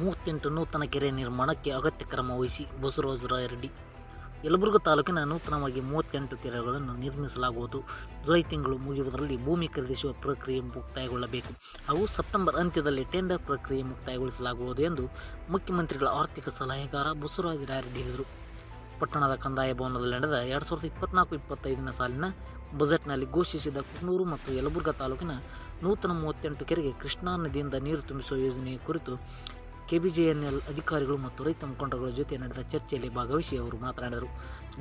ಮೂವತ್ತೆಂಟು ನೂತನ ಕೆರೆ ನಿರ್ಮಾಣಕ್ಕೆ ಅಗತ್ಯ ಕ್ರಮ ವಹಿಸಿ ಬಸವರಾಜ ರೆಡ್ಡಿ. ಯಲಬುರ್ಗ ತಾಲೂಕಿನ ನೂತನವಾಗಿ ಮೂವತ್ತೆಂಟು ಕೆರೆಗಳನ್ನು ನಿರ್ಮಿಸಲಾಗುವುದು. ಜುಲೈ ತಿಂಗಳು ಮುಗಿಯುವುದರಲ್ಲಿ ಭೂಮಿ ಖರೀದಿಸುವ ಪ್ರಕ್ರಿಯೆ ಮುಕ್ತಾಯಗೊಳ್ಳಬೇಕು. ಹಾಗೂ ಸೆಪ್ಟೆಂಬರ್ ಅಂತ್ಯದಲ್ಲಿ ಟೆಂಡರ್ ಪ್ರಕ್ರಿಯೆ ಮುಕ್ತಾಯಗೊಳಿಸಲಾಗುವುದು ಎಂದು ಮುಖ್ಯಮಂತ್ರಿಗಳ ಆರ್ಥಿಕ ಸಲಹೆಗಾರ ಬಸವರಾಜ ರಾಯರೆಡ್ಡಿ ಹೇಳಿದರು. ಪಟ್ಟಣದ ಕಂದಾಯ ಭವನದಲ್ಲಿ ನಡೆದ ಎರಡು ಸಾವಿರದ ಇಪ್ಪತ್ನಾಲ್ಕು ಇಪ್ಪತ್ತೈದನ ಸಾಲಿನ ಬಜೆಟ್ನಲ್ಲಿ ಘೋಷಿಸಿದ ಕುನ್ನೂರು ಮತ್ತು ಯಲಬುರ್ಗ ತಾಲೂಕಿನ ನೂತನ ಮೂವತ್ತೆಂಟು ಕೆರೆಗೆ ಕೃಷ್ಣಾ ನದಿಯಿಂದ ನೀರು ತುಂಬಿಸುವ ಯೋಜನೆಯ ಕುರಿತು ಕೆಬಿಜೆಎನ್ಎಲ್ ಅಧಿಕಾರಿಗಳು ಮತ್ತು ರೈತ ಮುಖಂಡಗಳ ಜೊತೆ ನಡೆದ ಚರ್ಚೆಯಲ್ಲಿ ಭಾಗವಹಿಸಿ ಅವರು ಮಾತನಾಡಿದರು.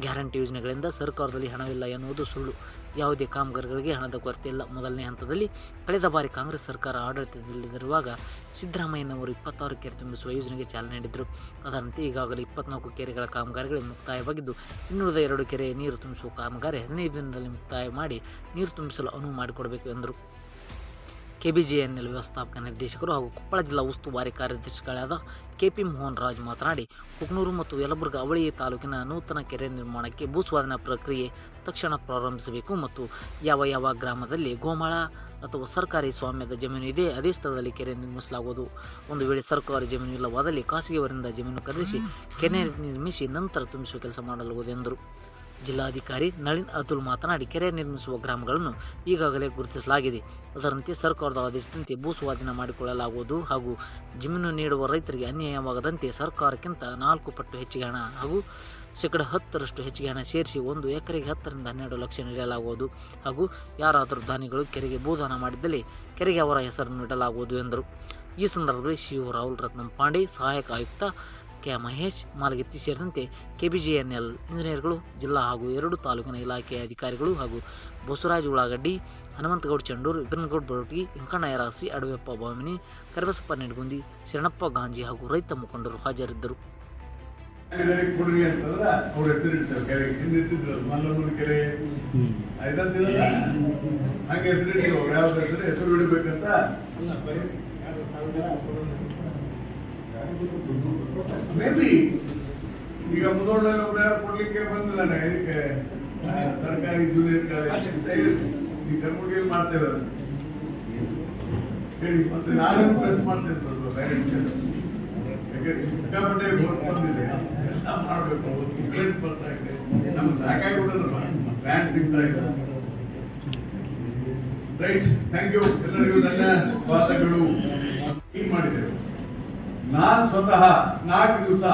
ಗ್ಯಾರಂಟಿ ಯೋಜನೆಗಳಿಂದ ಸರ್ಕಾರದಲ್ಲಿ ಹಣವಿಲ್ಲ ಎನ್ನುವುದು ಸುಳ್ಳು. ಯಾವುದೇ ಕಾಮಗಾರಿಗಳಿಗೆ ಹಣದ ಕೊರತೆ ಇಲ್ಲ. ಮೊದಲನೇ ಹಂತದಲ್ಲಿ ಕಳೆದ ಬಾರಿ ಕಾಂಗ್ರೆಸ್ ಸರ್ಕಾರ ಆಡಳಿತದಲ್ಲಿರುವಾಗ ಸಿದ್ದರಾಮಯ್ಯನವರು ಇಪ್ಪತ್ತಾರು ಕೆರೆ ತುಂಬಿಸುವ ಯೋಜನೆಗೆ ಚಾಲನೆ ನೀಡಿದರು. ಅದರಂತೆ ಈಗಾಗಲೇ ಇಪ್ಪತ್ನಾಲ್ಕು ಕೆರೆಗಳ ಕಾಮಗಾರಿಗಳು ಮುಕ್ತಾಯವಾಗಿದ್ದು, ಇನ್ನುಳಿದ ಎರಡು ಕೆರೆ ನೀರು ತುಂಬಿಸುವ ಕಾಮಗಾರಿ ಹದಿನೈದು ದಿನದಲ್ಲಿ ಮುಕ್ತಾಯ ಮಾಡಿ ನೀರು ತುಂಬಿಸಲು ಅನುವು ಮಾಡಿಕೊಡಬೇಕು ಎಂದರು. ಕೆಬಿಜಿಎನ್ಎಲ್ ವ್ಯವಸ್ಥಾಪಕ ನಿರ್ದೇಶಕರು ಹಾಗೂ ಕೊಪ್ಪಳ ಜಿಲ್ಲಾ ಉಸ್ತುವಾರಿ ಕಾರ್ಯದರ್ಶಿಗಳಾದ ಕೆಪಿ ಮೋಹನ್ ರಾಜ್ ಮಾತನಾಡಿ, ಕುಕ್ನೂರು ಮತ್ತು ಯಲಬುರ್ಗ ಅವಳಿ ತಾಲೂಕಿನ ನೂತನ ಕೆರೆ ನಿರ್ಮಾಣಕ್ಕೆ ಭೂಸ್ವಾಧೀನ ಪ್ರಕ್ರಿಯೆ ತಕ್ಷಣ ಪ್ರಾರಂಭಿಸಬೇಕು ಮತ್ತು ಯಾವ ಯಾವ ಗ್ರಾಮದಲ್ಲಿ ಗೋಮಾಳ ಅಥವಾ ಸರ್ಕಾರಿ ಸ್ವಾಮ್ಯದ ಜಮೀನು ಇದೆ, ಅದೇ ಸ್ಥಳದಲ್ಲಿ ಕೆರೆ ನಿರ್ಮಿಸಲಾಗುವುದು. ಒಂದು ವೇಳೆ ಸರ್ಕಾರಿ ಜಮೀನು ಇಲ್ಲವಾದಲ್ಲಿ ಖಾಸಗಿಯವರಿಂದ ಜಮೀನು ಖರೀದಿಸಿ ಕೆರೆ ನಿರ್ಮಿಸಿ ನಂತರ ತುಂಬಿಸುವ ಕೆಲಸ ಮಾಡಲಾಗುವುದು ಎಂದರು. ಜಿಲ್ಲಾಧಿಕಾರಿ ನಳಿನ್ ಅತುಲ್ ಮಾತನಾಡಿ, ಕೆರೆ ನಿರ್ಮಿಸುವ ಗ್ರಾಮಗಳನ್ನು ಈಗಾಗಲೇ ಗುರುತಿಸಲಾಗಿದೆ. ಅದರಂತೆ ಸರ್ಕಾರದ ಆದೇಶದಂತೆ ಭೂ ಸ್ವಾಧೀನ ಮಾಡಿಕೊಳ್ಳಲಾಗುವುದು ಹಾಗೂ ಜಮೀನು ನೀಡುವ ರೈತರಿಗೆ ಅನ್ಯಾಯವಾಗದಂತೆ ಸರ್ಕಾರಕ್ಕಿಂತ ನಾಲ್ಕು ಪಟ್ಟು ಹೆಚ್ಚಿಗೆ ಹಣ ಹಾಗೂ ಶೇಕಡ ಹತ್ತರಷ್ಟು ಹೆಚ್ಚಿಗೆ ಹಣ ಸೇರಿಸಿ ಒಂದು ಎಕರೆಗೆ ಹತ್ತರಿಂದ ಹನ್ನೆರಡು ಲಕ್ಷ ನೀಡಲಾಗುವುದು ಹಾಗೂ ಯಾರಾದರೂ ದಾನಿಗಳು ಕೆರೆಗೆ ಭೂದಾನ ಮಾಡಿದ್ದಲ್ಲಿ ಕೆರೆಗೆ ಅವರ ಹೆಸರನ್ನು ನೀಡಲಾಗುವುದು ಎಂದರು. ಈ ಸಂದರ್ಭದಲ್ಲಿ ಶಿವ ರಾಹುಲ್ ರತ್ನಂ ಪಾಂಡೆ, ಸಹಾಯಕ ಆಯುಕ್ತ ಕೆ ಮಹೇಶ್ ಮಾಲಗಿತ್ತಿ ಸೇರಿದಂತೆ ಕೆಬಿಜಿಎನ್ಎಲ್ ಇಂಜಿನಿಯರ್ಗಳು, ಜಿಲ್ಲಾ ಹಾಗೂ ಎರಡು ತಾಲೂಕಿನ ಇಲಾಖೆಯ ಅಧಿಕಾರಿಗಳು ಹಾಗೂ ಬಸವರಾಜ್ ಉಳ್ಳಾಗಡ್ಡಿ, ಹನುಮಂತಗೌಡ ಚಂಡೂರು, ವಿಪಿನ್ಗೌಡ ಬರೋಟಿ ವೆಂಕಣ್ಣ ಯರಾಸಿ ಅಡವೆಪ್ಪ ಬಾಮಿನಿ, ಕರಬಸಪ್ಪ ನಿಡಗುಂದಿ, ಶರಣಪ್ಪ ಗಾಂಜಿ ಹಾಗೂ ರೈತ ಮುಖಂಡರು ಹಾಜರಿದ್ದರು. ಹೆಸರು ಹೆಸರು ಮೇ ಬಿ ಈಗ ಮುದೋಳಲ್ಲಿ ಯಾರು ಕೊಡ್ಲಿಕ್ಕೆ ಬಂದಿದ್ದಾನೆ ಇದಕ್ಕೆ ಸರ್ಕಾರಿ ಜೂನಿಯರ್ ಕಾಲೇಜ್. ಈ ಕರ್ಮುಡಿಯಲ್ಲಿ ಮಾಡ್ತೇವೆ. ಹೇಳಿ, ಮತ್ತೆ ನಾನು ಪ್ರೆಸ್ ಮಾಡ್ತೇನೆ ಸ್ವಲ್ಪ ಪೇರೆಂಟ್ಸ್. ಯಾಕೆ, ಸಿಕ್ಕಾಪಟ್ಟೆ work ಬಂದಿದೆ. ಎಲ್ಲ ಮಾಡಬೇಕು ಕಂಪ್ಲೇಂಟ್ ಬರ್ತಾ ಇದೆ ನಮ್ಗೆ ಸಾಕಾಗಿ ಬಿಡೋದಲ್ಲ ಲ್ಯಾಂಡ್ ಸಿಗ್ತಾ ಇಲ್ಲ ರೈಟ್ ಥ್ಯಾಂಕ್ ಯು ಎಲ್ಲರಿಗೂ ಧನ್ಯವಾದಗಳು. ಹೀಗೆ ಮಾಡಿದ್ದೇವೆ. ನಾನು ಸ್ವತಃ ನಾಲ್ಕು ದಿವಸ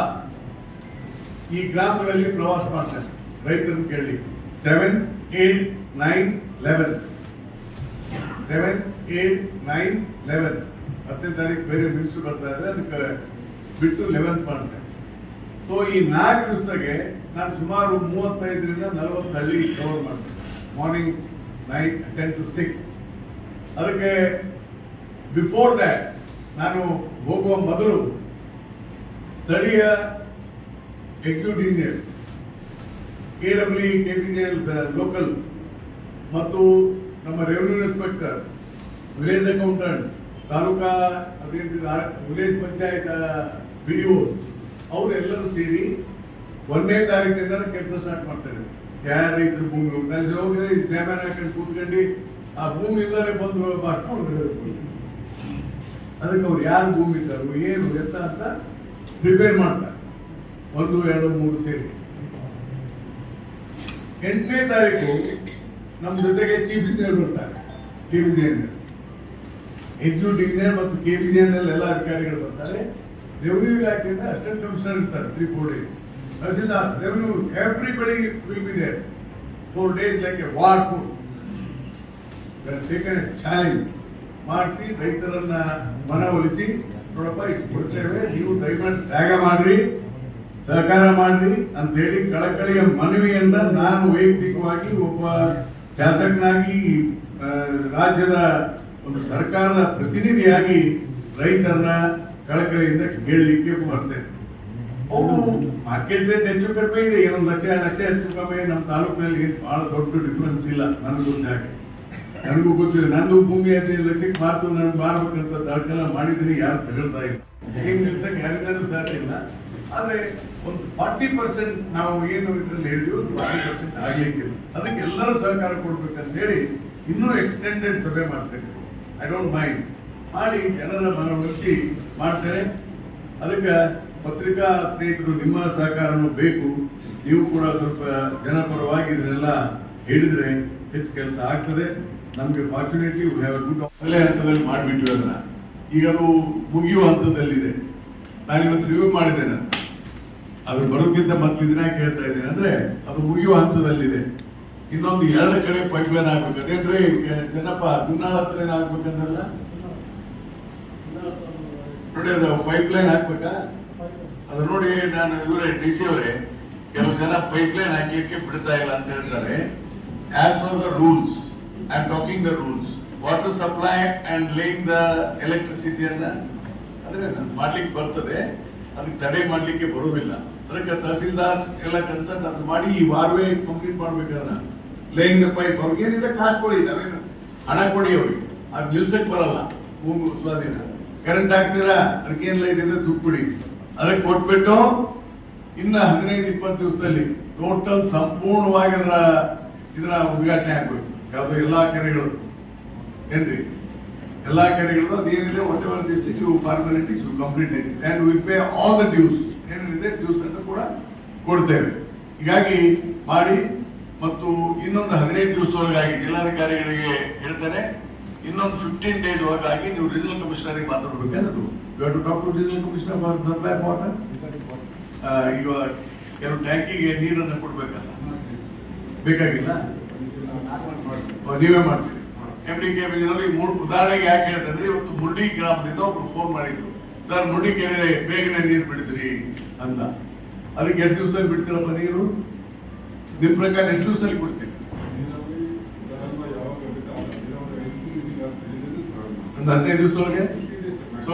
ಈ ಗ್ರಾಮಗಳಲ್ಲಿ ಪ್ರವಾಸ ಮಾಡ್ತೇನೆ. ರೈತರನ್ನು ಕೇಳಿ. Seven eight nine eleven seven eight nine eleven ಹತ್ತನೇ ತಾರೀಕು ಬೇರೆ ಮಿನಿಸ್ಟರ್ ಬರ್ತಾ ಇದ್ರೆ ಅದಕ್ಕೆ ಬಿಟ್ಟು ಲೆವೆನ್ ಮಾಡ್ತೇನೆ. ಸೊ ಈ ನಾಲ್ಕು ದಿವಸದಾಗೆ ನಾನು ಸುಮಾರು ಮೂವತ್ತೈದರಿಂದ ನಲವತ್ತು ಹಳ್ಳಿ ಕವರ್ ಮಾಡ್ತೇನೆ. Morning night ten to six ಅದಕ್ಕೆ ಬಿಫೋರ್ ದ್ಯಾಟ್ ನಾನು ಹೋಗುವ ಮೊದಲು ಸ್ಥಳೀಯ executive engineer K W K P G local ಮತ್ತು ನಮ್ಮ revenue inspector village accountant taluka ಅಭಿವೃದ್ಧಿ ವಿಲೇಜ್ ಪಂಚಾಯತ್ ಬಿ ಡಿ ಅವರೆಲ್ಲರೂ ಸೇರಿ ಒಂದನೇ ತಾರೀಕಿನಿಂದ ಕೆಲಸ ಸ್ಟಾರ್ಟ್ ಮಾಡ್ತಾರೆ. ಯಾರ ಇದ್ರ ಭೂಮಿ ಹೋಗ್ತಾರೆ ಹೋಗಿದ್ರೆ ಚೇರ್ಮನ್ ಹಾಕೊಂಡು ಕೂತ್ಕೊಂಡು ಆ ಭೂಮಿ ಇಲ್ಲದೆ ಬಂದು ಮಾಡ್ಕೊಂಡು ಅದಕ್ಕೆ ಅವ್ರು ಯಾರು ಭೂಮಿ ತರು ಏನು ಎತ್ತ ಅಂತ ಪ್ರಿಪೇರ್ ಮಾಡ್ತಾರೆ. ಒಂದು, ಎರಡು, ಮೂರು ಸೇರಿ. ಎಂಟನೇ ತಾರೀಕು ನಮ್ಮ ಜೊತೆಗೆ ಚೀಫ್ ಇಂಜಿನಿಯರ್ ಬರ್ತಾರೆ ಕೆ ಬಿ ಎಕ್ಸಿಕ್ಯೂಟಿವ್ ಇಂಜಿನಿಯರ್ ಮತ್ತು ಕೆ ಬಿ ಎಲ್ಲ ಅಧಿಕಾರಿಗಳು ಬರ್ತಾರೆ. ರೆವಿನ್ಯೂ ಇಲಾಖೆಯಿಂದ ಅಸಿಸ್ಟೆಂಟ್ ಕಮಿಷನರ್ ಇರ್ತಾರೆ three four days tahsildar revenue everybody will be there four days like a war food taken challenge ಮಾಡಿಸಿ ರೈತರನ್ನ ಮನವೊಲಿಸಿ ನೋಡಪ್ಪ ಇಷ್ಟು ಕೊಡ್ತೇವೆ ನೀವು ದಯಮಾಡಿ ತ್ಯಾಗ ಮಾಡ್ರಿ, ಸಹಕಾರ ಮಾಡ್ರಿ ಅಂತ ಹೇಳಿ ಕಳಕಳಿಯ ಮನವಿಯಿಂದ ನಾನು ವೈಯಕ್ತಿಕವಾಗಿ ಒಬ್ಬ ಶಾಸಕನಾಗಿ ರಾಜ್ಯದ ಒಂದು ಸರ್ಕಾರದ ಪ್ರತಿನಿಧಿಯಾಗಿ ರೈತರನ್ನ ಕಳಕಳಿಯಿಂದ ಕೇಳಲಿಕ್ಕೆ ಬರ್ತೇನೆ ಅವರು ಮಾರ್ಕೆಟ್ ರೇಟ್ ಹೆಚ್ಚು ಕಡಿಮೆ ಇದೆ ಏನೊಂದು ಲಕ್ಷ ಲಕ್ಷ ಹೆಚ್ಚು ಕಡಿಮೆ ನಮ್ಮ ತಾಲೂಕಿನಲ್ಲಿ ಬಹಳ ದೊಡ್ಡ ಡಿಫ್ರೆನ್ಸ್ ಇಲ್ಲ, ನನಗೆ ಗೊತ್ತಾಗಿ. ನನಗೂ ಗೊತ್ತಿದೆ, ನಂದು ಭೂಮಿ ಹದಿನೈದು ಲಕ್ಷಕ್ಕೆ ಮಾತು ನಾನು ಮಾರ್ಬೇಕಂತ ದಾಖಲ ಮಾಡಿದ್ರೆ ಯಾರು ತಗೊಳ್ತಾ ಇಲ್ಲ. ಹೆಂಗ್ ನಿಲ್ಸಕ್ಕೆ ಯಾರಿಂದಲೂ ಸಾಧ್ಯ ಇಲ್ಲ. ಆದ್ರೆ ಒಂದು ಫಾರ್ಟಿ ಪರ್ಸೆಂಟ್ ನಾವು ಏನು ಇದ್ರಲ್ಲಿ ಹೇಳಿದ್ವಿ ಫಾರ್ಟಿ ಪರ್ಸೆಂಟ್ ಆಗ್ಲಿಕ್ಕಿಲ್ಲ ಅದಕ್ಕೆ ಎಲ್ಲರೂ ಸಹಕಾರ ಕೊಡ್ಬೇಕಂತ ಹೇಳಿ ಇನ್ನೂ ಎಕ್ಸ್ಟೆಂಡೆಡ್ ಸಭೆ ಮಾಡ್ತೇನೆ. ಐ ಡೋಂಟ್ ಮೈಂಡ್ ಮಾಡಿ ಜನರ ಮನವೊಲಿಸಿ ಮಾಡ್ತೇನೆ. ಅದಕ್ಕೆ ಪತ್ರಿಕಾ ಸ್ನೇಹಿತರು, ನಿಮ್ಮ ಸಹಕಾರನೂ ಬೇಕು. ನೀವು ಕೂಡ ಸ್ವಲ್ಪ ಜನಪರವಾಗಿ ಇದನ್ನೆಲ್ಲ ಹೇಳಿದ್ರೆ ಹೆಚ್ಚು ಕೆಲಸ ಆಗ್ತದೆ. ನಮಗೆ ಫಾರ್ಚುನೇಟ್ಲಿ ಗುಡ್ ಒಳ್ಳೆ ಹಂತದಲ್ಲಿ ಮಾಡಿಬಿಟ್ವಿ ಅದನ್ನ. ಈಗ ಅದು ಮುಗಿಯುವ ಹಂತದಲ್ಲಿದೆ. ನಾನು ಇವತ್ತು ರಿವ್ಯೂ ಮಾಡಿದ್ದೇನೆ. ಅದು ಬರೋಕ್ಕಿಂತ ಮೊದಲು ದಿನ ಕೇಳ್ತಾ ಇದ್ದೇನೆ. ಅಂದ್ರೆ ಅದು ಮುಗಿಯುವ ಹಂತದಲ್ಲಿದೆ. ಇನ್ನೊಂದು ಎರಡು ಕಡೆ ಪೈಪ್ ಲೈನ್ ಆಗ್ಬೇಕು ಅದೇನ್ರಿ ಚೆನ್ನಪ್ಪ ಗುನ್ನಾಳ ಹತ್ರ ಏನ್ ಆಗ್ಬೇಕಂದ್ರಲ್ಲ? ನೋಡಿ ಅದು ಪೈಪ್ ಲೈನ್ ಹಾಕ್ಬೇಕಾ? ಅದು ನೋಡಿ ನಾನು ಇವರೇ ಡಿ ಸಿ ಅವರೇ, ಕೆಲವು ಜನ ಪೈಪ್ ಲೈನ್ ಹಾಕ್ಲಿಕ್ಕೆ ಬಿಡ್ತಾ ಇಲ್ಲ ಅಂತ ಹೇಳ್ತಾರೆ. As for the rules I am talking the rules water supply and laying the ಎಲೆಕ್ಟ್ರಿಸಿಟಿಯನ್ನ ಅಂದ್ರೆ ಮಾಡ್ಲಿಕ್ಕೆ ಬರ್ತದೆ. ಅದಕ್ಕೆ ತಡೆ ಮಾಡ್ಲಿಕ್ಕೆ ಬರೋದಿಲ್ಲ ಅದಕ್ಕೆ ತಹಸೀಲ್ದಾರ್ ಎಲ್ಲ ಕನ್ಸಲ್ಟ್ ಅದು ಮಾಡಿ ಈ ವಾರ್ವೇ ಕಂಪ್ಲೀಟ್ ಮಾಡ್ಬೇಕನ್ನ ಲೇಯಿಂಗ್ ದ ಪೈಪ್ ಅವ್ರಿಗೆ ಏನಿದೆ? ಕಾಸು ಕೊಡಿ, ನಾವೇನು? ಹಣ ಕೊಡಿ ಅವ್ರಿಗೆ. ಅದು ನಿಲ್ಸಕ್ ಬರಲ್ಲ. ಭೂಮಿ ಸ್ವಾಧೀನ ಕರೆಂಟ್ ಹಾಕ್ತೀರಾ? ಅದಕ್ಕೆ ಏನ್ ಲೈಟ್ ಇದೆ? ದುಡ್ಡು ಕೊಡಿ. ಅದಕ್ಕೆ ಕೊಟ್ಬಿಟ್ಟು ಇನ್ನ ಹದಿನೈದು, ಇಪ್ಪತ್ತು ದಿವಸದಲ್ಲಿ ಟೋಟಲ್ ಸಂಪೂರ್ಣವಾಗಿ ಅದರ ಇದರ ಉದ್ಘಾಟನೆ ಆಗ್ಬೇಕು. ಯಾವ್ದು ಎಲ್ಲ ಕೆರೆಗಳು. ಏನ್ರಿ? ಎಲ್ಲಾ ಕೆರೆಗಳು ಅದೇನಿದೆ what ever this you formalities you complete and we pay all the dues ಏನಿದೆ ಡ್ಯೂಸ್ ಅನ್ನು ಕೂಡ ಕೊಡ್ತೇವೆ. ಹೀಗಾಗಿ ಮಾಡಿ ಮತ್ತು ಇನ್ನೊಂದು ಹದಿನೈದು ದಿವಸದೊಳಗಾಗಿ ಜಿಲ್ಲಾಧಿಕಾರಿಗಳಿಗೆ ಹೇಳ್ತಾರೆ ಇನ್ನೊಂದು ಫಿಫ್ಟೀನ್ ಡೇಸ್ ಒಳಗಾಗಿ ನೀವು ರೀಜನಲ್ ಕಮಿಷನರಿಗೆ ಮಾತಾಡ್ಬೇಕನ್ನದು you to talk to regional commissioner for supply water ಈಗ ಕೆಲವು ಟ್ಯಾಂಕಿಗೆ ನೀರನ್ನು ಕೊಡ್ಬೇಕಲ್ಲ. ಬೇಕಾಗಿಲ್ಲ? ನೀವೇ ಮಾಡ್ತೀವಿ ಎಂ ಡಿ ಕೆ ಮೂರು ಉದಾಹರಣೆಗೆ ಯಾಕೆ ಹೇಳ್ತಂದ್ರೆ ಇವತ್ತು ಮುರುಡಿ ಗ್ರಾಮದಿಂದ ಒಬ್ರು ಫೋನ್ ಮಾಡಿದ್ರು. ಸರ್ ಮುಂಡಿ ಕೆರೆ ಬೇಗನೆ ನೀರು ಬಿಡಿಸ್ರಿ ಅಂತ. ಅದಕ್ಕೆ ಎಷ್ಟು ದಿವಸ ಬಿಡ್ತೀರಪ್ಪ ನೀರು? ನಿಮ್ಮ ಪ್ರಕಾರ ಎಷ್ಟು ದಿವಸದಲ್ಲಿ ಬಿಡ್ತೀರಿ ಒಂದು ಹದಿನೈದು ದಿವಸದೊಳಗೆ? ಸೊ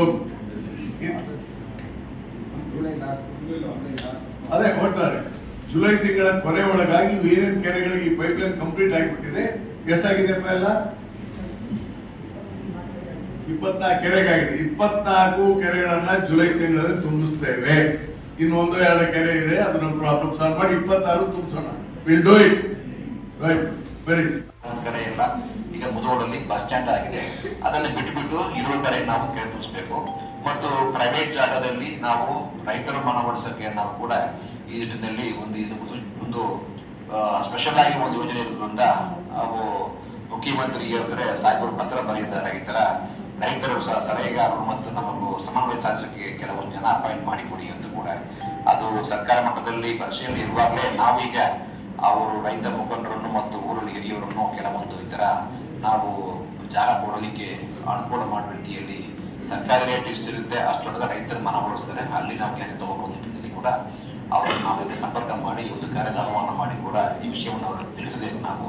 ಅದೇ, ಒಟ್ಟಾರೆ. ಜುಲೈ ತಿಂಗಳ ಕೊನೆ ಒಳಗಾಗಿ ಏನೇನು ಕೆರೆಗಳಿಗೆ ಪೈಪ್ ಲೈನ್ ಕಂಪ್ಲೀಟ್ ಆಗಿಬಿಟ್ಟಿದೆ. ಎಷ್ಟಾಗಿದೆಪ್ಪ ಎಲ್ಲ ಇಪ್ಪತ್ನಾಲ್ಕು ಕೆರೆಗಾಗಿದೆ. ಇಪ್ಪತ್ನಾಲ್ಕು ಕೆರೆಗಳನ್ನ ಜುಲೈ ತಿಂಗಳಲ್ಲಿ ತುಂಬಿಸ್ತೇವೆ. ಇನ್ನೊಂದು ಎರಡು ಕೆರೆ ಇದೆ, ಅದನ್ನ ಪ್ರಾಬ್ಲಮ್ ಸಾಲ್ವ್ ಮಾಡಿ ಇಪ್ಪತ್ತಾರು ತುಂಬಿಸೋಣ. Will do it right very ಕೆರೆ ಇಲ್ಲ. ಈಗ ಮುದೋಡಲ್ಲಿ ಬಸ್ ಸ್ಟ್ಯಾಂಡ್ ಆಗಿದೆ. ಅದನ್ನು ಬಿಟ್ಟುಬಿಟ್ಟು ಇರೋ ಕಡೆ ನಾವು ಕೆರೆ ತುಂಬಿಸಬೇಕು. ಮತ್ತು ಪ್ರೈವೇಟ್ ಜಾಗದಲ್ಲಿ ನಾವು ರೈತರ ಮನವೊಲಿಸಕ್ಕೆ ನಾವು ಕೂಡ ಈ ನಿಟ್ಟಿನಲ್ಲಿ ಒಂದು ಇದು ಒಂದು ಸ್ಪೆಷಲ್ ಆಗಿ ಒಂದು ಯೋಜನೆ ಇರೋದ್ರಿಂದ ನಾವು ಮುಖ್ಯಮಂತ್ರಿ ಹೇಳ್ತಾರೆ ಸಾಹೇಬರು ಪತ್ರ ಬರೆದಿದ್ದಾರೆ. ಈ ತರ ರೈತರು ಸಹ ಸಲಹೆಗಾರರು ಮತ್ತು ನಮಗೂ ಸಮನ್ವಯ ಸಾಧಿಸೋಕೆ ಕೆಲವೊಂದು ಜನ ಅಪಾಯಿಂಟ್ ಮಾಡಿ ಕೊಡಿ ಅಂತ ಕೂಡ ಅದು ಸರ್ಕಾರ ಮಟ್ಟದಲ್ಲಿ ಪರಿಶೀಲನೆ ಇರುವಾಗಲೇ ನಾವೀಗ ಅವರು ರೈತ ಮುಖಂಡರನ್ನು ಮತ್ತು ಊರಲ್ಲಿ ಹಿರಿಯವರನ್ನು ಕೆಲವೊಂದು ಈ ತರ ನಾವು ಜಾಗ ಕೊಡಲಿಕ್ಕೆ ಅನುಕೂಲ ಮಾಡುವ ರೀತಿಯಲ್ಲಿ ಸರ್ಕಾರಿ ರೇಟ್ ಇಷ್ಟಿರುತ್ತೆ ಅಷ್ಟೊಳಗೆ ರೈತರ ಬಳಸ್ತಾರೆ ಅಲ್ಲಿ ನಾವು ಕೆರೆ ತಗೋಬಹುದು ಕೂಡ, ಅವರನ್ನು ನಾವಿಲ್ಲಿ ಸಂಪರ್ಕ ಮಾಡಿ ಒಂದು ಕಾರ್ಯದ ಮಾಡಿ ಕೂಡ ಈ ವಿಷಯವನ್ನು ಅವರು ತಿಳಿಸದೆ ನಾವು.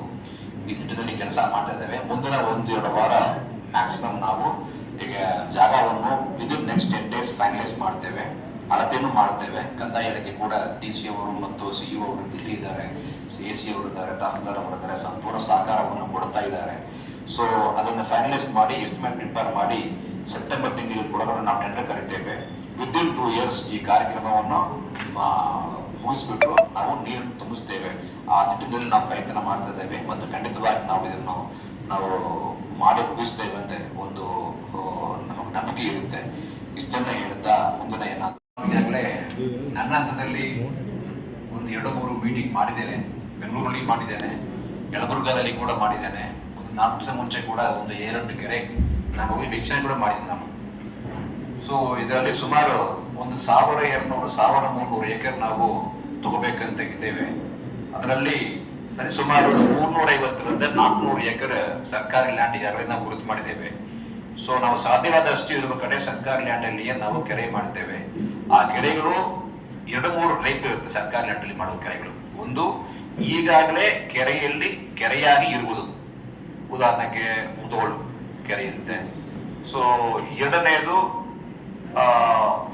ಈ ನಿಟ್ಟಿನಲ್ಲಿ ಕೆಲಸ ಮಾಡ್ತಾ ಇದ್ದೇವೆ. ಮುಂದಿನ ಒಂದು, ಎರಡು ವಾರ ಮ್ಯಾಕ್ಸಿಮಮ್ ನಾವು ಈಗ ಜಾಗವನ್ನು within next ten days finalise ಮಾಡ್ತೇವೆ. ಅಳತೆಯನ್ನು ಮಾಡ್ತೇವೆ. ಕಂದಾಯ ಇಲಾಖೆ ಕೂಡ ಡಿ ಸಿ ಅವರು ಮತ್ತು ಸಿ ಇ ಅವರು ದಿಲ್ಲಿ ಇದ್ದಾರೆ ಎ ಸಿ ಅವರು ಇದ್ದಾರೆ, ತಹಸೀಲ್ದಾರ್ ಅವರು ಇದ್ದಾರೆ, ಸಂಪೂರ್ಣ ಸಹಕಾರವನ್ನು ಕೊಡ್ತಾ ಇದ್ದಾರೆ. ಸೊ ಅದನ್ನು ಫೈನಲೈಸ್ ಮಾಡಿ ಎಸ್ಟಿಮೇಟ್ ಪ್ರಿಪೇರ್ ಮಾಡಿ ಸೆಪ್ಟೆಂಬರ್ ತಿಂಗಳಿಗೆ ಕೂಡ ನಾವು ಟೆಂಡರ್ ಕರಿತೇವೆ. ವಿದಿನ್ ಟೂ ಇಯರ್ಸ್ ಈ ಕಾರ್ಯಕ್ರಮವನ್ನು ಮುಗಿಸ್ಬಿಟ್ಟು ನಾವು ನೀರನ್ನು ತುಂಬಿಸ್ತೇವೆ. ಆ ದಿಟ್ಟದಲ್ಲಿ ನಾವು ಪ್ರಯತ್ನ ಮಾಡ್ತಾ ಇದ್ದೇವೆ. ಮತ್ತು ಖಂಡಿತವಾಗಿ ನಾವು ಇದನ್ನು, ನಾವು ಮಾಡಿ ಮುಗಿಸ್ತೇವೆ ಅಂತ ಒಂದು ನಮಗೆ ನಂಬಿಕೆ ಇರುತ್ತೆ. ಇಷ್ಟನ್ನ ಹೇಳ್ತಾ ಮುಂದಿನ ಏನಾದ್ರು ನನ್ನ ಹಂತದಲ್ಲಿ ಒಂದು ಎರಡು ಮೂರು ಮೀಟಿಂಗ್ ಮಾಡಿದ್ದೇನೆ. ಬೆಂಗಳೂರಲ್ಲಿ ಮಾಡಿದ್ದೇನೆ. ಯಲಬುರ್ಗಾದಲ್ಲಿ ಕೂಡ ಮಾಡಿದ್ದೇನೆ. ನಾಲ್ಕು ದಿವಸ ಮುಂಚೆ ಕೂಡ ಒಂದು ಏರೆಂಟು ಕೆರೆ ನಾನು ಹೋಗಿ ವೀಕ್ಷಣೆ ಕೂಡ ಮಾಡಿದ್ದೀನಿ ನಾನು. ಸೊ ಇದರಲ್ಲಿ ಸುಮಾರು ಒಂದು ಸಾವಿರ ಎರಡ್ನೂರು ಸಾವಿರ ಮೂರ್ನೂರು ಏಕರ್ ನಾವು ತಗೋಬೇಕಂತ ಇದ್ದೇವೆ. ಅದರಲ್ಲಿ ಸರಿ ಸುಮಾರು ಮೂರ್ನೂರ ಐವತ್ತರಿಂದ ನಾಲ್ಕುನೂರು ಎಕರೆ ಸರ್ಕಾರಿ ಲ್ಯಾಂಡ್ ಈಗಾಗಲೇ ನಾವು ಗುರುತು ಮಾಡಿದ್ದೇವೆ. ಸೊ ನಾವು ಸಾಧ್ಯವಾದಷ್ಟು ಇರುವ ಕಡೆ ಸರ್ಕಾರಿ ಲ್ಯಾಂಡ್ ನಾವು ಕೆರೆ ಮಾಡ್ತೇವೆ. ಆ ಕೆರೆಗಳು ಎರಡು ಮೂರು ಟೈಪ್ ಇರುತ್ತೆ ಸರ್ಕಾರಿ ಲ್ಯಾಂಡ್ ಅಲ್ಲಿ ಮಾಡುವ ಕೆರೆಗಳು. ಒಂದು ಈಗಾಗಲೇ ಕೆರೆಯಲ್ಲಿ ಕೆರೆಯಾಗಿ ಇರುವುದು. ಉದಾಹರಣೆಗೆ ಮುದೋಳು ಕೆರೆ ಇರುತ್ತೆ ಸೊ ಎರಡನೆಯದು ಆ,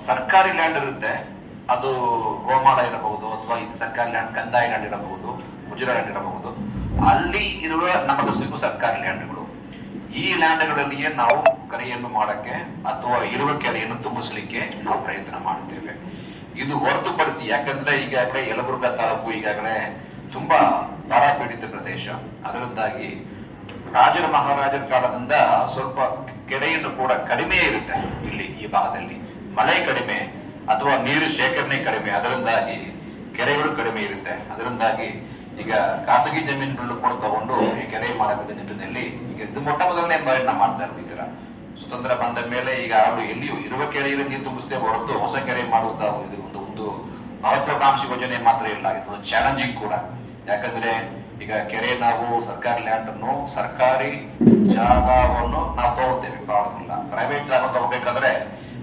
ಸರ್ಕಾರಿ ಲ್ಯಾಂಡ್ ಇರುತ್ತೆ. ಅದು ಗೋಮಾಳ ಇರಬಹುದು ಅಥವಾ ಇದು ಸರ್ಕಾರಿ ಲ್ಯಾಂಡ್ ಕಂದಾಯ ಲ್ಯಾಂಡ್ ಇರಬಹುದು ಮುಜರಾ ಲ್ಯಾಂಡ್ ಇರಬಹುದು. ಅಲ್ಲಿ ಇರುವ ನಮಗೆ ಸಿಗುವ ಸರ್ಕಾರಿ ಲ್ಯಾಂಡ್ಗಳು ಈ ಲ್ಯಾಂಡ್ಗಳಲ್ಲಿಯೇ ನಾವು ಕರೆಯನ್ನು ಮಾಡಕ್ಕೆ ಅಥವಾ ಇರುವ ಕೆರೆಯನ್ನು ತುಂಬಿಸಲಿಕ್ಕೆ ನಾವು ಪ್ರಯತ್ನ ಮಾಡುತ್ತೇವೆ ಇದು ಹೊರತುಪಡಿಸಿ ಯಾಕಂದ್ರೆ ಈಗಾಗಲೇ ಯಲಬುರ್ಗಾ ತಾಲೂಕು ಈಗಾಗಲೇ ತುಂಬಾ ಬರ ಪೀಡಿತ ಪ್ರದೇಶ. ಅದರಿಂದಾಗಿ ರಾಜರ ಮಹಾರಾಜರ ಕಾಲದಿಂದ ಸ್ವಲ್ಪ ಕೆರೆಯನ್ನು ಕೂಡ ಕಡಿಮೆ ಇರುತ್ತೆ ಇಲ್ಲಿ ಈ ಭಾಗದಲ್ಲಿ. ಮಳೆ ಕಡಿಮೆ ಅಥವಾ ನೀರು ಶೇಖರಣೆ ಕಡಿಮೆ. ಅದರಿಂದಾಗಿ ಕೆರೆಗಳು ಕಡಿಮೆ ಇರುತ್ತೆ. ಅದರಿಂದಾಗಿ ಈಗ ಖಾಸಗಿ ಜಮೀನುಗಳನ್ನು ಕೂಡ ತಗೊಂಡು ಈ ಕೆರೆ ಮಾಡಬೇಕಾದ ನಿಟ್ಟಿನಲ್ಲಿ ಈಗ ಇದು ಮೊಟ್ಟ ಮೊದಲನೇ ಬಾರಿ ನಾವು ಮಾಡ್ತಾ ಇರೋದು ಈ ತರ ಸ್ವತಂತ್ರ ಬಂದ ಮೇಲೆ ಈಗ ಅವರು ಎಲ್ಲಿಯೂ ಇರುವ ಕೆರೆಯಲ್ಲಿ ನೀರು ತುಂಬಿಸ್ತೇ ಹೊರತು ಹೊಸ ಕೆರೆ ಮಾಡುವಂತ ಒಂದು ಒಂದು ಮಹತ್ವಾಕಾಂಕ್ಷಿ ಯೋಜನೆ ಮಾತ್ರ ಇಲ್ಲ. ಇದು ಚಾಲೆಂಜಿಂಗ್ ಕೂಡ. ಯಾಕಂದ್ರೆ ಈಗ ಕೆರೆ ನಾವು ಸರ್ಕಾರಿ ಲ್ಯಾಂಡ್ ಅನ್ನು ಸರ್ಕಾರಿ ಜಾಗವನ್ನು ನಾವು ತಗೋತೇವೆ ಇಲ್ಲ ಪ್ರೈವೇಟ್ ಜಾಗ ತಗೋಬೇಕಾದ್ರೆ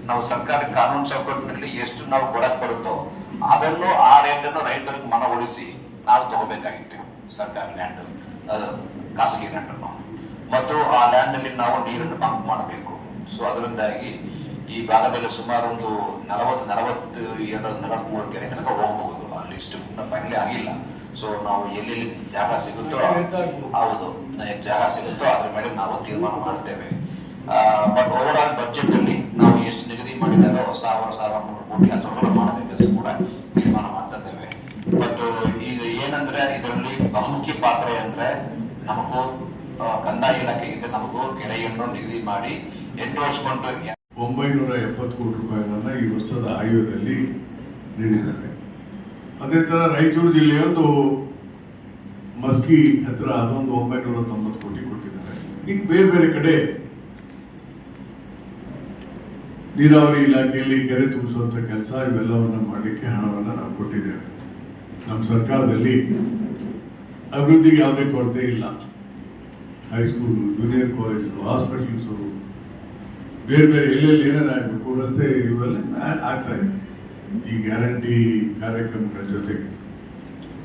ನಾವು ಸರ್ಕಾರಿ ಕಾನೂನು ಚೌಕಟ್ಟಿನಲ್ಲಿ ಎಷ್ಟು ನಾವು ಕೊಡಕ್ ಬರುತ್ತೋ ಅದನ್ನು ಆ ರೇಟ್ ಅನ್ನು ರೈತರಿಗೆ ಮನವೊಲಿಸಿ ನಾವು ತಗೋಬೇಕಾಗಿತ್ತು ಸರ್ಕಾರಿ ಲ್ಯಾಂಡ್ ಖಾಸಗಿ ಲ್ಯಾಂಡ್ ಅನ್ನು. ಮತ್ತು ಆ ಲ್ಯಾಂಡ್ ಅಲ್ಲಿ ನಾವು ನೀರನ್ನು ಪಂಪ್ ಮಾಡಬೇಕು. ಸೊ ಅದರಿಂದಾಗಿ ಈ ಭಾಗದಲ್ಲಿ ಸುಮಾರು ಒಂದು ನಲವತ್ತು ನಲವತ್ತು, ಎರಡು ನಲವತ್ಮೂರು ಕೆರೆ ತನಕ ಹೋಗಬಹುದು ಆ ಲಿಸ್ಟ್ ಫೈನಲಿ ಆಗಿಲ್ಲ. ಸೊ ನಾವು ಎಲ್ಲೆಲ್ಲಿ ಜಾಗ ಸಿಗುತ್ತೋ ಹೌದು. ಜಾಗ ಸಿಗುತ್ತೋ ಅದ್ರ ಮೇಲೆ ನಾವು ತೀರ್ಮಾನ ಮಾಡ್ತೇವೆ. ಬಟ್ ಓವರ್ ಆಲ್ ಬಜೆಟ್ ಅಲ್ಲಿ ನಾವು ಎಷ್ಟು ನಿಗದಿ ಮಾಡಿದಾರೋ ಸಾವಿರ ಸಾವಿರ ಮೂರು ಕೋಟಿ ಅಥವಾ ಮಾಡಬೇಕಂತ ಕೂಡ ತೀರ್ಮಾನ ಮಾಡ್ತಾ ಇದ್ದೇವೆ. ಬಟ್ ಇದು ಏನಂದ್ರೆ ಇದರಲ್ಲಿ ಪ್ರಮುಖ ಪಾತ್ರ ಅಂದ್ರೆ ನಮಗೂ ಕಂದಾಯ ಇಲಾಖೆಗಿಂತ ನಮಗೂ ಕೆರೆಯನ್ನು ನಿಗದಿ ಮಾಡಿ ಎಂಟು ವರ್ಷಕೊಂಡು ಒಂಬೈನೂರ ಎಪ್ಪತ್ತು ಕೋಟಿ ರೂಪಾಯಿಗಳನ್ನ ಈ ವರ್ಷದ ಆಯೋಗದಲ್ಲಿ ನೀಡಿದ್ದಾರೆ. ಅದೇ ತರ ರಾಯಚೂರು ಜಿಲ್ಲೆಯೊಂದು ಮಸ್ಕಿ ಹತ್ರ ಅದೊಂದು ಒಂಬೈನೂರ ತೊಂಬತ್ತು ಕೋಟಿ ಕೊಟ್ಟಿದ್ದಾರೆ. ಈಗ ಬೇರೆ ಬೇರೆ ಕಡೆ ನೀರಾವರಿ ಇಲಾಖೆಯಲ್ಲಿ ಕೆರೆ ತುಂಬಿಸುವಂಥ ಕೆಲಸ ಇವೆಲ್ಲವನ್ನ ಮಾಡಲಿಕ್ಕೆ ಹಣವನ್ನು ನಾವು ಕೊಟ್ಟಿದ್ದೇವೆ. ನಮ್ಮ ಸರ್ಕಾರದಲ್ಲಿ ಅಭಿವೃದ್ಧಿಗೆ ಯಾವುದೇ ಕೊರತೆ ಇಲ್ಲ. ಹೈಸ್ಕೂಲು ಜೂನಿಯರ್ ಕಾಲೇಜು ಹಾಸ್ಪಿಟಲ್ಸು ಬೇರೆ ಬೇರೆ ಎಲ್ಲೆಲ್ಲಿ ಏನೇನು ಆಗಬೇಕು ರಸ್ತೆ ಇವೆಲ್ಲ ಆಗ್ತಾ ಇದೆ. ಈ ಗ್ಯಾರಂಟಿ ಕಾರ್ಯಕ್ರಮಗಳ ಜೊತೆಗೆ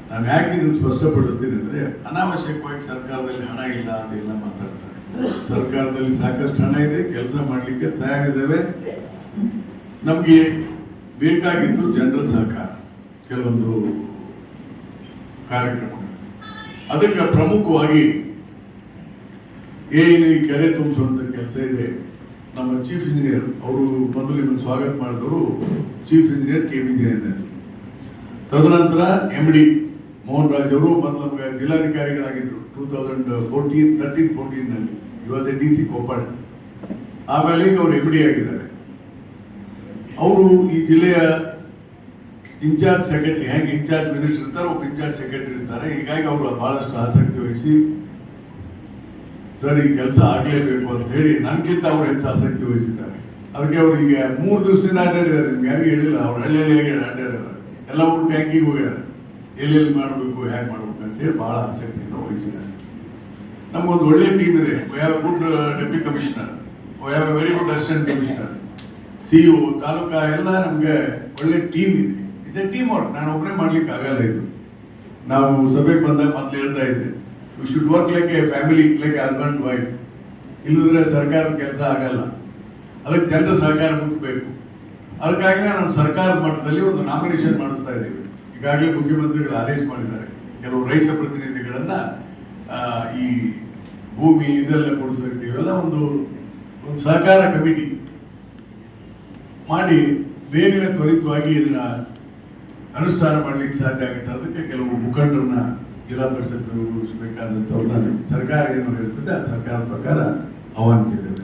ನಾನು ಯಾಕೆ ಇದನ್ನು ಸ್ಪಷ್ಟಪಡಿಸ್ತೀನಿ ಅಂದ್ರೆ ಅನಾವಶ್ಯಕವಾಗಿ ಸರ್ಕಾರದಲ್ಲಿ ಹಣ ಇಲ್ಲ ಅದೆಲ್ಲ ಮಾತಾಡ್ತಾರೆ. ಸರ್ಕಾರದಲ್ಲಿ ಸಾಕಷ್ಟು ಹಣ ಇದೆ, ಕೆಲಸ ಮಾಡಲಿಕ್ಕೆ ತಯಾರಿದ್ದೇವೆ. ನಮಗೆ ಬೇಕಾಗಿದ್ದು ಜನರ ಸಹಕಾರ, ಕೆಲವೊಂದು ಕಾರ್ಯಕ್ರಮ ಅದಕ್ಕೆ ಪ್ರಮುಖವಾಗಿ ಏನು ಈ ಕೆರೆ ತುಂಬಿಸುವಂಥ ಕೆಲಸ ಇದೆ. ನಮ್ಮ ಚೀಫ್ ಇಂಜಿನಿಯರ್ ಅವರು ಮೊದಲು ನಿಮ್ಮನ್ನು ಸ್ವಾಗತ ಮಾಡಿದವರು chief engineer K V Jaya ತದನಂತರ ಎಂ ಡಿ ಮೋಹನ್ ರಾಜ್ ಅವರು ಮೊದಲು ನಮಗೆ ಜಿಲ್ಲಾಧಿಕಾರಿಗಳಾಗಿದ್ದರು. ಟೂ ತೌಸಂಡ್ ಫೋರ್ಟೀನ್ ತರ್ಟೀನ್ ಫೋರ್ಟೀನ್ನಲ್ಲಿ. ಇವಾಗ ಡಿ ಸಿ ಕೊಪ್ಪಳ ಆಮೇಲೆ ಈಗ ಅವರು ಎಂ ಡಿ ಆಗಿದ್ದಾರೆ. ಅವರು ಈ ಜಿಲ್ಲೆಯ ಇನ್ಚಾರ್ಜ್ ಸೆಕ್ರೆಟರಿ ಹೇಗೆ ಇನ್ಚಾರ್ಜ್ ಮಿನಿಸ್ಟರ್ ಇರ್ತಾರೆ ಒಬ್ಬ ಇನ್ಚಾರ್ಜ್ ಸೆಕ್ರೆಟರಿ ಇರ್ತಾರೆ ಹೀಗಾಗಿ ಅವರು ಬಹಳಷ್ಟು ಆಸಕ್ತಿ ವಹಿಸಿ ಸರ್, ಕೆಲಸ ಆಗಲೇಬೇಕು ಅಂತ ಹೇಳಿ ನನ್ಗಿಂತ ಅವ್ರು ಹೆಚ್ಚು ಆಸಕ್ತಿ ವಹಿಸಿದ್ದಾರೆ. ಅದಕ್ಕೆ ಅವರಿಗೆ ಮೂರು ದಿವಸದಿಂದ ಅಡ್ಡಾಡಿದ್ದಾರೆ. ನಿಮ್ಗೆ ಯಾರಿಗೂ ಹೇಳಿಲ್ಲ, ಅವ್ರು ಹಳ್ಳಿಯಲ್ಲಿ ಅಡ್ಡಾಡಿದ್ದಾರೆ? ಎಲ್ಲ ಊರು ಟ್ಯಾಂಕಿಗೆ ಹೋಗ್ಯಾರ. ಎಲ್ಲೆಲ್ಲಿ ಮಾಡಬೇಕು, ಹೇಗೆ ಮಾಡಬೇಕು ಅಂತೇಳಿ ಭಾಳ ಆಸಕ್ತಿಯನ್ನು ವಹಿಸಿದ್ದಾರೆ. ನಮಗೊಂದು ಒಳ್ಳೆ ಟೀಮ್ ಇದೆ. We have good deputy commissioner we have very good assistant commissioner C E taluka ಎಲ್ಲ ನಮಗೆ ಒಳ್ಳೆ ಟೀಮ್ ಇದೆ. ಇಟ್ಸ್ ಎ ಟೀಮ್ ವರ್ಕ್ ನಾನು ಒಬ್ಬನೇ ಮಾಡ್ಲಿಕ್ಕೆ ಆಗಲ್ಲ ಇದು. ನಾವು ಸಭೆಗೆ ಬಂದಾಗ ಮೊದಲು ಹೇಳ್ತಾ ಇದ್ದೆ. We should work like a family like husband wife ಇಲ್ಲದ್ರೆ ಸರ್ಕಾರದ ಕೆಲಸ ಆಗಲ್ಲ. ಅದಕ್ಕೆ ಜನರ ಸಹಕಾರ ಮುಟ್ಟಬೇಕು ಅದಕ್ಕಾಗಿ ನಾವು ಸರ್ಕಾರದ ಮಟ್ಟದಲ್ಲಿ ಒಂದು ನಾಮಿನೇಷನ್ ಮಾಡಿಸ್ತಾ ಇದ್ದೀವಿ ಈಗಾಗಲೇ ಮುಖ್ಯಮಂತ್ರಿಗಳು ಆದೇಶ ಮಾಡಿದ್ದಾರೆ. ಕೆಲವು ರೈತ ಪ್ರತಿನಿಧಿಗಳನ್ನು ಈ ಭೂಮಿ ಇದೆಲ್ಲ ಕೊಡಿಸೋಕ್ಕೆ ಇವೆಲ್ಲ ಒಂದು ಒಂದು ಸಹಕಾರ ಕಮಿಟಿ ಮಾಡಿ ಬೇಗನೆ ತ್ವರಿತವಾಗಿ ಇದನ್ನ ಅನುಷ್ಠಾನ ಮಾಡ್ಲಿಕ್ಕೆ ಸಾಧ್ಯ ಆಗುತ್ತೆ. ಅದಕ್ಕೆ ಕೆಲವು ಮುಖಂಡರನ್ನ ಜಿಲ್ಲಾ ಪರಿಷತ್ ಬೇಕಾದಂಥವ್ರನ್ನ ಸರ್ಕಾರ ಏನು ಹೇಳ್ತದೆ, ಆ ಸರ್ಕಾರದ ಪ್ರಕಾರ ಆಹ್ವಾನಿಸಿದ್ದೇವೆ.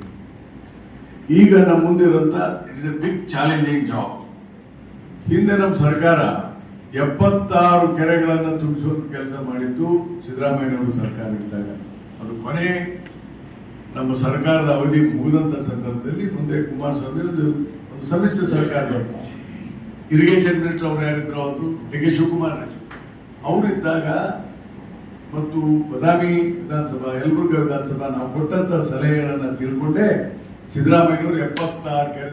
ಈಗ ನಮ್ಮ ಮುಂದೆ ಇರುವಂತ it is a big challenging job ಹಿಂದೆ ನಮ್ಮ ಸರ್ಕಾರ ಎಪ್ಪತ್ತಾರು ಕೆರೆಗಳನ್ನು ತುಂಬಿಸುವಂಥ ಕೆಲಸ ಮಾಡಿದ್ದು ಸಿದ್ದರಾಮಯ್ಯನವರ ಸರ್ಕಾರ ಇದ್ದಾಗ ಅದು ಕೊನೆ ನಮ್ಮ ಸರ್ಕಾರದ ಅವಧಿ ಮುಗಿದಂತ ಸಂದರ್ಭದಲ್ಲಿ ಮುಂದೆ ಕುಮಾರಸ್ವಾಮಿ ಒಂದು ಒಂದು ಸಮ್ಮಿಶ್ರ ಸರ್ಕಾರ ಬಂತು. ಇರಿಗೇಷನ್ ಮಿನಿಸ್ಟರ್ ಅವ್ರು ಯಾರಿದ್ರು ಅವರು ಡಿ ಕೆ ಶಿವಕುಮಾರ್. ಅವರಿದ್ದಾಗ ಮತ್ತು ಬದಾಮಿ ವಿಧಾನಸಭಾ ಯಲಬುರ್ಗ ವಿಧಾನಸಭಾ ನಾವು ಕೊಟ್ಟಂತ ಸಲಹೆಗಳನ್ನ ತಿಳ್ಕೊಂಡೇ ಸಿದ್ದರಾಮಯ್ಯವರು ಎಪ್ಪತ್ತಾರು